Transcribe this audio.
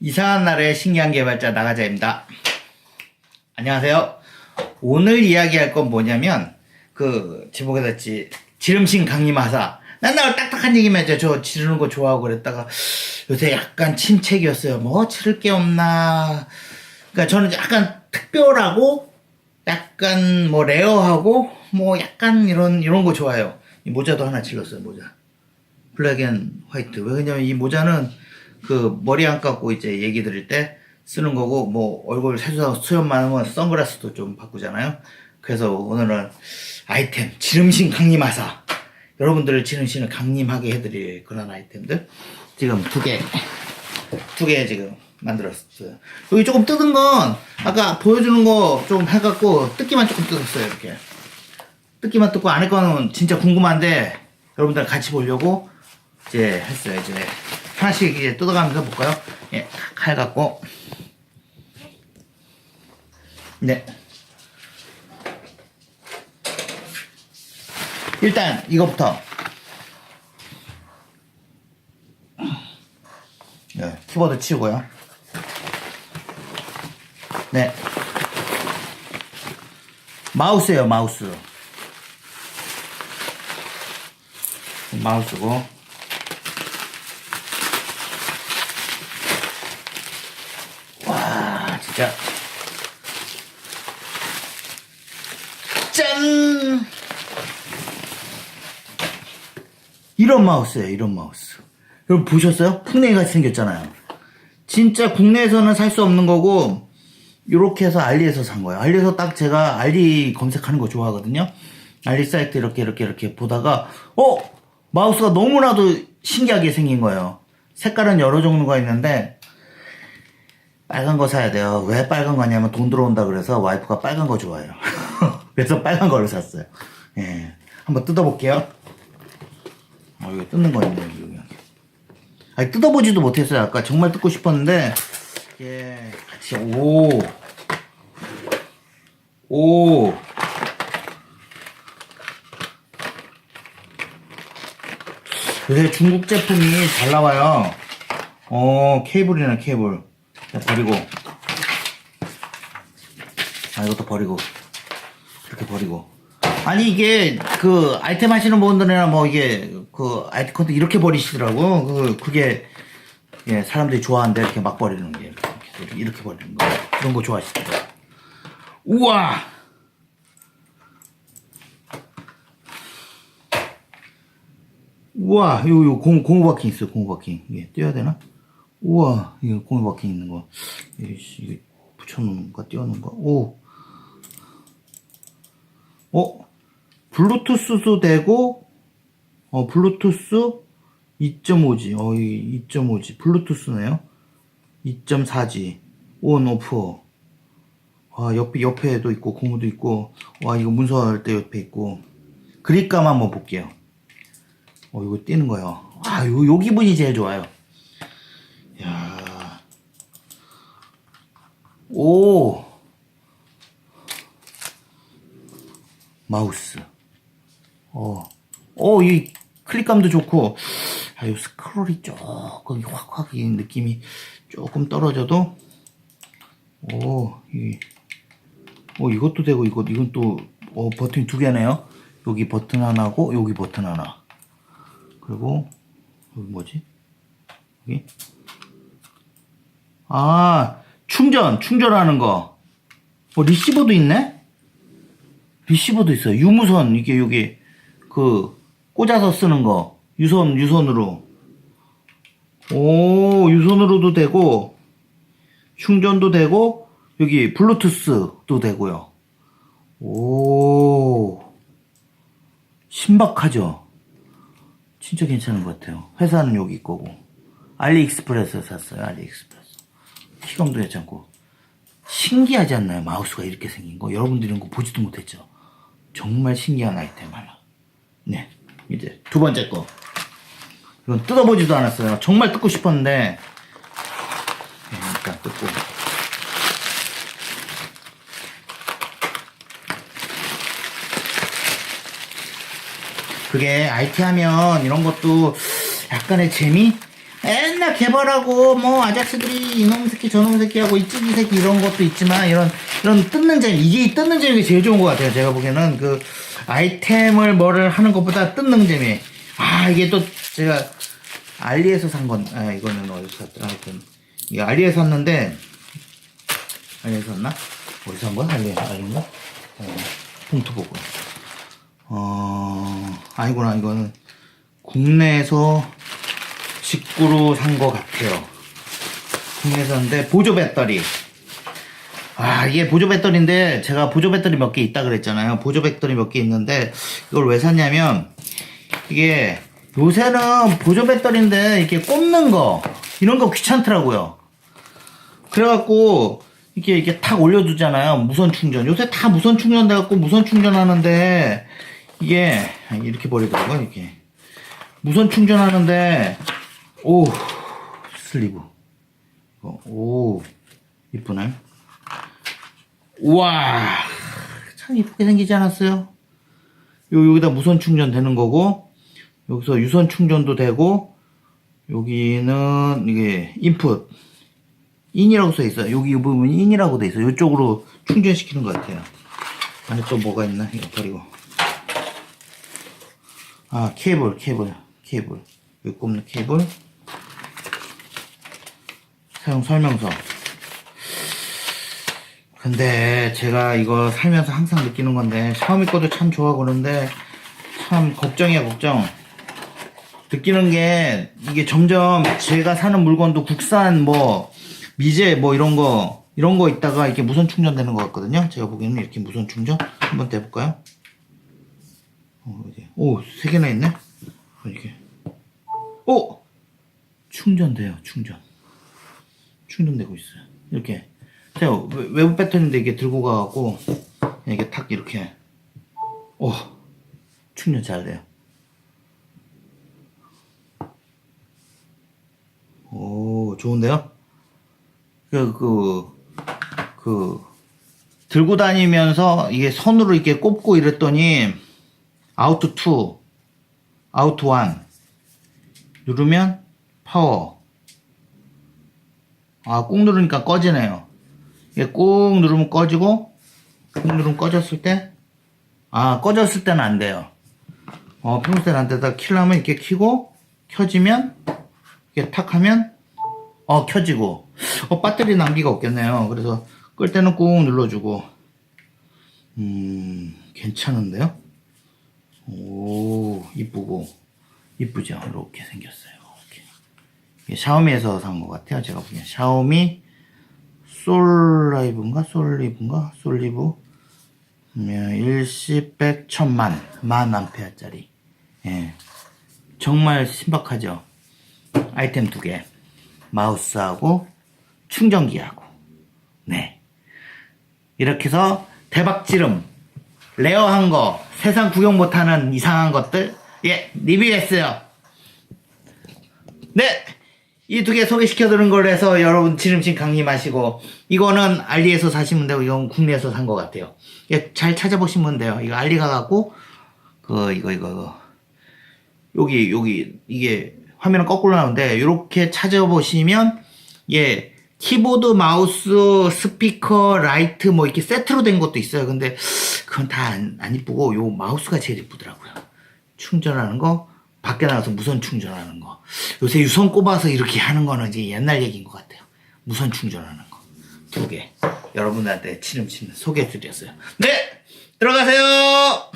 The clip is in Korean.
이상한 날의 신기한 개발자 나가자입니다. 안녕하세요. 오늘 이야기할 건 뭐냐면 그 제목에 das지 지름신 강림하사. 난나 딱딱한 얘기만 해줘. 저 지르는 거 좋아하고 그랬다가 요새 약간 침체기였어요. 뭐 지를 게 없나. 그러니까 저는 약간 특별하고 약간 뭐 레어하고 뭐 약간 이런 이런 거 좋아해요. 이 모자도 하나 질렀어요. 모자. 블랙 앤 화이트. 왜냐면 이 모자는 그 머리 안 감고 이제 얘기 드릴 때 쓰는 거고 뭐 얼굴 세수하고 수염 많으면 선글라스도 좀 바꾸잖아요. 그래서 오늘은 아이템 지름신 강림하사 여러분들을 지름신을 강림하게 해드릴 그런 아이템들 지금 두 개 두 개 지금 만들었어요. 여기 조금 뜯은 건 아까 보여주는 거 좀 해갖고 뜯기만 조금 뜯었어요 이렇게 뜯기만 뜯고 안에 거는 진짜 궁금한데 여러분들 같이 보려고 이제 했어요 이제 하나씩 이제 뜯어가면서 볼까요? 예, 칼 갖고. 네. 일단 이거부터. 네, 키보드 치우고요. 네. 마우스예요 마우스. 마우스고 와 진짜 짠! 이런 마우스예요 이런 마우스. 여러분 보셨어요? 풍뎅이 같이 생겼잖아요. 진짜 국내에서는 살 수 없는 거고 이렇게 해서 알리에서 산 거예요. 알리에서 딱 제가 알리 검색하는 거 좋아하거든요. 알리 사이트 이렇게 이렇게 이렇게 보다가 어? 마우스가 너무나도 신기하게 생긴 거예요. 색깔은 여러 종류가 있는데 빨간 거 사야 돼요. 왜 빨간 거냐면 돈 들어온다 그래서 와이프가 빨간 거 좋아해요. 그래서 빨간 거를 샀어요. 예. 한번 뜯어볼게요. 어, 이거 뜯는 거 있네, 여기. 아니, 뜯어보지도 못했어요. 아까 정말 뜯고 싶었는데, 예, 같이, 오. 오. 요새 중국 제품이 잘 나와요. 어, 케이블이네, 케이블. 자, 버리고. 아, 이것도 버리고. 이렇게 버리고. 아니, 이게, 그, 아이템 하시는 분들이나 뭐, 이게, 그, 아이템 컨트 이렇게 버리시더라고. 그, 그게, 예, 사람들이 좋아하는데 이렇게 막 버리는 게, 이렇게, 이렇게, 버리는 거. 그런 거 좋아하시더라고. 우와! 우와, 요, 요, 고무, 고무 바킹 있어요, 고무 바킹. 이게 떼야 되나? 우와, 이거 고무 바킹 있는 거. 이게 붙여놓는 거, 띄워놓은 거. 오. 어? 블루투스도 되고, 어, 블루투스 2.5G. 어, 이 2.5G. 블루투스네요. 2.4G. 온, 오프. 와, 옆에, 옆에도 있고, 고무도 있고. 와, 이거 문서할 때 옆에 있고. 그립감 한번 볼게요. 어, 이거 띄는 거요. 아, 요, 요 기분이 제일 좋아요. 야 오. 마우스. 어. 어, 이 클릭감도 좋고, 아, 요 스크롤이 조금 확확 이 느낌이 조금 떨어져도, 오, 이, 어, 이것도 되고, 이것, 이건 또, 어, 버튼이 두 개네요. 여기 버튼 하나고, 여기 버튼 하나. 그리고 여기 뭐지? 여기 아 충전 충전하는 거. 어 리시버도 있네? 리시버도 있어. 요 유무선 이게 여기 그 꽂아서 쓰는 거 유선 유선으로. 오 유선으로도 되고 충전도 되고 여기 블루투스도 되고요. 오 신박하죠? 진짜 괜찮은 것 같아요. 회사는 여기 거고. 알리익스프레스 샀어요, 알리익스프레스. 키감도 괜찮고. 신기하지 않나요? 마우스가 이렇게 생긴 거. 여러분들이 이런 거 보지도 못했죠? 정말 신기한 아이템 하나. 네. 이제 두 번째 거. 이건 뜯어보지도 않았어요. 정말 뜯고 싶었는데. 네, 일단 뜯고. 그게 IT 하면 이런 것도 약간의 재미? 맨날 개발하고 뭐 아저씨들이 이놈 새끼 저놈 새끼 하고 이 찌기 새끼 이런 것도 있지만 이런 이런 뜯는 재미 이게 이 뜯는 재미가 제일 좋은 것 같아요. 제가 보기에는 그 아이템을 뭐를 하는 것보다 뜯는 재미. 아 이게 또 제가 알리에서 산 건 아 이거는 어디서 샀더라? 하여튼. 이게 알리에서 샀는데 알리에서 샀나? 어디서 산 거야? 알리 알리인가 어, 봉투 보고. 어 아니구나. 이거는 국내에서 직구로 산 것 같아요. 샀는데 보조 배터리. 아 이게 보조 배터리인데 제가 보조 배터리 몇 개 있다 그랬잖아요. 보조 배터리 몇 개 있는데 이걸 왜 샀냐면 이게 요새는 보조 배터리인데 이렇게 꼽는 거 이런 거 귀찮더라고요. 그래갖고 이렇게 이렇게 탁 올려두잖아요. 무선 충전. 요새 다 무선 충전 돼갖고 무선 충전하는데 이게 이렇게 버리더라고요. 이렇게 무선 충전하는데 오 슬리브 어, 오 이쁘네. 우와 참 이쁘게 생기지 않았어요? 요 여기다 무선 충전 되는 거고 여기서 유선 충전도 되고 여기는 이게 인풋 인이라고 써 있어요. 여기 이 부분이 인이라고 돼 있어요. 이쪽으로 충전시키는 것 같아요. 안에 또 뭐가 있나? 이거 버리고. 아, 케이블, 케이블, 케이블. 여기 꼽는 케이블. 사용 설명서. 근데 제가 이거 살면서 항상 느끼는 건데, 샤오미 거도 참 좋아하고 그러는데, 참 걱정이야, 걱정. 느끼는 게 이게 점점 제가 사는 물건도 국산 뭐 미제 뭐 이런 거 이런 거 있다가 이렇게 무선 충전되는 것 같거든요. 제가 보기에는 이렇게 무선 충전 한번 떼볼까요? 어, 이게 오세 개나 있네. 이렇게 오 충전돼요. 충전 충전되고 있어요. 이렇게 제가 외- 외부 배터리인데 이게 들고 가갖고 이게 탁 이렇게 오 충전 잘 돼요. 오, 좋은데요? 그, 그, 그, 들고 다니면서 이게 손으로 이렇게 꼽고 이랬더니, 아우트 2, 아우트 1. 누르면 파워. 아, 꾹 누르니까 꺼지네요. 이게 꾹 누르면 꺼지고, 꾹 누르면 꺼졌을 때, 아, 꺼졌을 때는 안 돼요. 어, 평소에는 안 되다 키려면 이렇게 키고, 켜지면, 이렇게 탁 하면 어 켜지고. 어 배터리 낭비가 없겠네요. 그래서 끌 때는 꾹 눌러주고. 음 괜찮은데요? 오 이쁘고 이쁘죠? 이렇게 생겼어요 샤오미에서 산 것 같아요 제가 보기엔 샤오미 솔라이브인가 솔리브인가 솔리브 음, 일시백 천만 만 암페어짜리 예 정말 신박하죠 아이템 두 개. 마우스하고 충전기하고. 네. 이렇게 해서 대박지름, 레어한 거, 세상 구경 못하는 이상한 것들, 예, 리뷰했어요. 네! 이 두 개 소개시켜드린 걸 해서 여러분 지름신 강림하시고, 이거는 알리에서 사시면 되고, 이건 국내에서 산 것 같아요. 예, 잘 찾아보시면 돼요. 이거 알리 가갖고, 그, 이거, 이거, 이거. 여기 여기 이게 화면은 거꾸로 나오는데 이렇게 찾아보시면 예 키보드 마우스 스피커 라이트 뭐 이렇게 세트로 된 것도 있어요 근데 그건 다 안 이쁘고 요 마우스가 제일 이쁘더라고요 충전하는 거 밖에 나가서 무선 충전하는 거. 요새 유선 꼽아서 이렇게 하는 거는 이제 옛날 얘기인 것 같아요. 무선 충전하는 거. 두 개. 여러분들한테 치름치름 소개해드렸어요. 네! 들어가세요